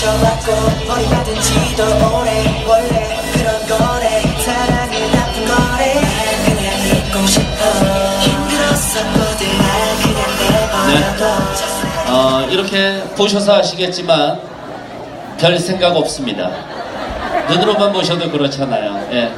미쳐왔고 어리다든지도 오래 원래 그런 거래. 사랑은 나쁜 거래. 그냥 있고 싶어. 힘들었었거든 날 그냥 내버려둬. 네. 어, 이렇게 보셔서 아시겠지만 별 생각 없습니다. 눈으로만 보셔도 그렇잖아요. 예.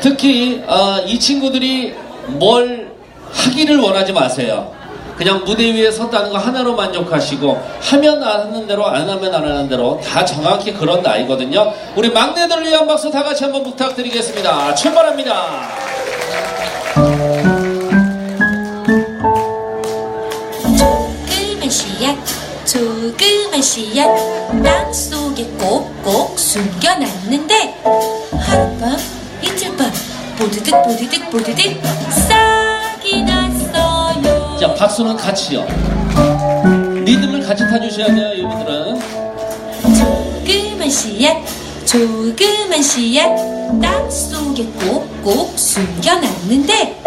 특히 어, 이 친구들이 뭘 하기를 원하지 마세요. 그냥 무대 위에 섰다는 거 하나로 만족하시고 하면 안 하는 대로 안 하면 안 하는 대로 다 정확히 그런 나이거든요. 우리 막내들을 위한 박수 다 같이 한번 부탁드리겠습니다. 출발합니다. 조그만 씨앗 땅속에 꼭꼭 숨겨놨는데 하룻밤 이틀밤 보드득 보드득 보드득 싹이 박수는 같이요. 리듬을 같이 타주셔야 돼요, 이분들은. 조그만 씨앗 조그만 씨앗 땅 속에 꼭꼭 숨겨놨는데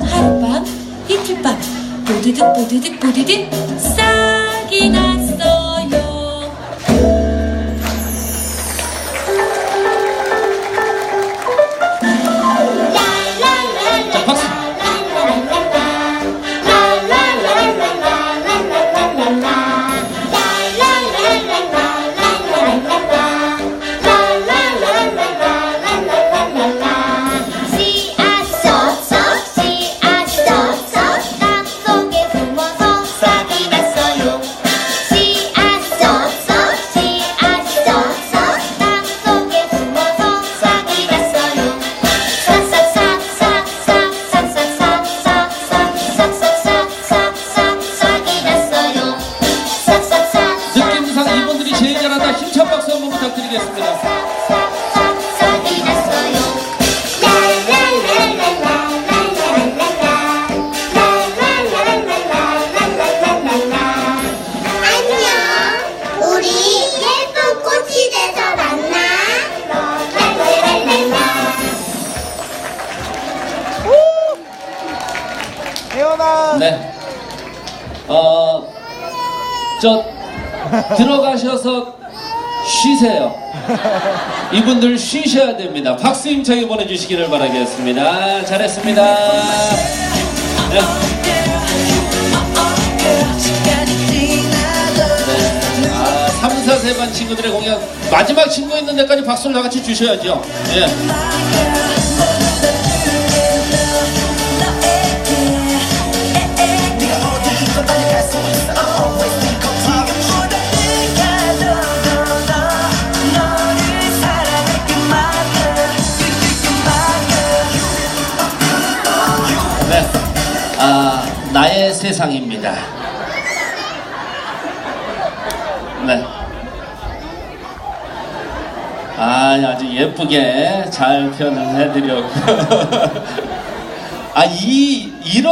하룻밤 이틀밤 보드득 보드득 보드득 싹 한번 부탁드리겠습니다. 싹이 났어요 안녕 우리 예쁜 꽃이 돼서 만나 랄랄랄랄라 태연아 네. 어, 저, 들어가셔서 쉬세요. 이분들 쉬셔야 됩니다. 박수 힘차게 보내주시기를 바라겠습니다. 잘했습니다. 네. 아, 3, 4세 반 친구들의 공연 마지막 친구 있는 데까지 박수를 다 같이 주셔야죠. 예. 세상입니다. 네. 아, 아주 예쁘게 잘 표현을 해드렸고. 아, 이, 이런